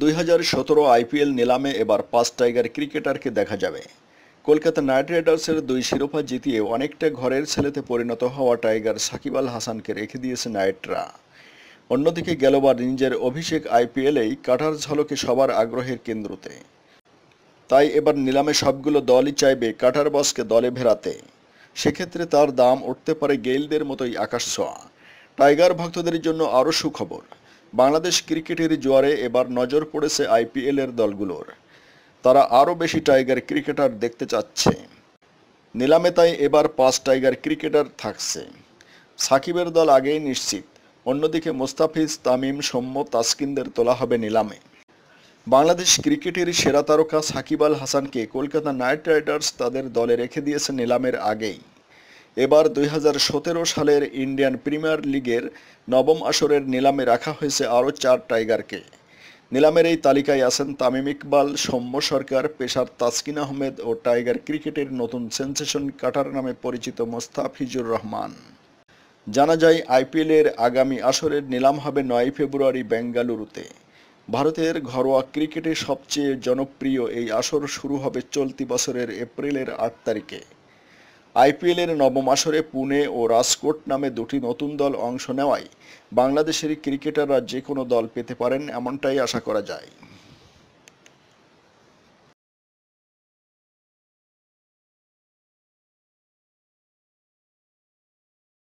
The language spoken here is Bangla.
দুই হাজার সতেরো আইপিএল নিলামে এবার পাঁচ টাইগার ক্রিকেটারকে দেখা যাবে। কলকাতা নাইট রাইডার্সের দুই শিরোপা জিতিয়ে অনেকটা ঘরের ছেলেতে পরিণত হওয়া টাইগার সাকিব আল হাসানকে রেখে দিয়েছে নাইটরা। অন্যদিকে গেলবার নিজের অভিষেক আইপিএলেই কাঠার ঝলকে সবার আগ্রহের কেন্দ্রতে। তাই এবার নিলামে সবগুলো দলই চাইবে কাটার বসকে দলে ভেরাতে। সেক্ষেত্রে তার দাম উঠতে পারে গেইলদের মতোই আকাশ ছোঁয়া। টাইগার ভক্তদের জন্য আরও সুখবর। বাংলাদেশ ক্রিকেটের জোয়ারে এবার নজর পড়েছে আইপিএলের দলগুলোর। তারা আরও বেশি টাইগার ক্রিকেটার দেখতে চাচ্ছে। নিলামে তাই এবার পাঁচ টাইগার ক্রিকেটার থাকছে। সাকিবের দল আগেই নিশ্চিত। অন্যদিকে মোস্তাফিজ, তামিম, সৌম্য, তাসকিনদের তোলা হবে নিলামে। বাংলাদেশ ক্রিকেটের সেরা তারকা সাকিব আল হাসানকে কলকাতা নাইট রাইডার্স তাদের দলে রেখে দিয়েছে নিলামের আগেই। এবার দুই হাজার সতেরো সালের ইন্ডিয়ান প্রিমিয়ার লিগের নবম আসরের নিলামে রাখা হয়েছে আরও চার টাইগারকে। নিলামের এই তালিকায় আছেন তামিম ইকবাল, সৌম্য সরকার, পেশার তাসকিন আহমেদ ও টাইগার ক্রিকেটের নতুন সেন্সেশন কাটার নামে পরিচিত মোস্তাফিজুর রহমান। জানা যায়, আইপিএলের আগামী আসরের নিলাম হবে নয় ফেব্রুয়ারি বেঙ্গালুরুতে। ভারতের ঘরোয়া ক্রিকেটে সবচেয়ে জনপ্রিয় এই আসর শুরু হবে চলতি বছরের এপ্রিলের আট তারিখে। আইপিএলের নবম আসরে পুনে ও রাজকোট নামে দুটি নতুন দল অংশ নেওয়ায় বাংলাদেশের ক্রিকেটাররা যে কোনো দল পেতে পারেন, এমনটাই আশা করা যায়।